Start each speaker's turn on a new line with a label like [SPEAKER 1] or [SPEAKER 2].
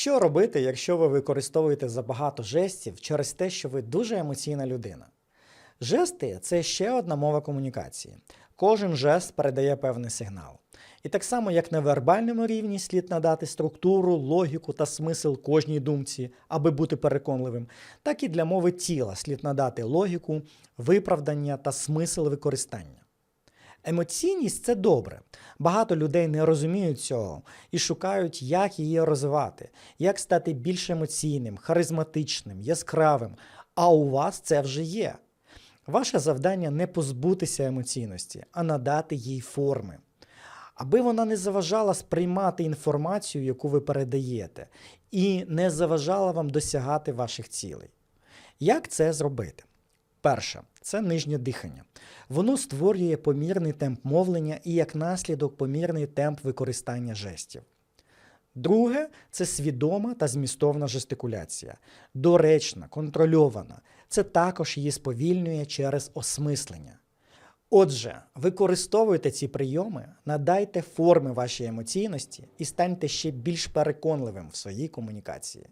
[SPEAKER 1] Що робити, якщо ви використовуєте забагато жестів через те, що ви дуже емоційна людина? Жести це ще одна мова комунікації. Кожен жест передає певний сигнал. І так само, як на вербальному рівні слід надати структуру, логіку та смисл кожній думці, аби бути переконливим, так і для мови тіла слід надати логіку, виправдання та смисл використання. Емоційність це добре. Багато людей не розуміють цього і шукають, як її розвивати, як стати більш емоційним, харизматичним, яскравим. А у вас це вже є. Ваше завдання не позбутися емоційності, а надати їй форми. Аби вона не заважала сприймати інформацію, яку ви передаєте, і не заважала вам досягати ваших цілей. Як це зробити? Перше це нижнє дихання. Воно створює помірний темп мовлення і як наслідок помірний темп використання жестів. Друге це свідома та змістовна жестикуляція, доречна, контрольована. Це також її сповільнює через осмислення. Отже, використовуйте ці прийоми, надайте форми вашій емоційності і станьте ще більш переконливим в своїй комунікації.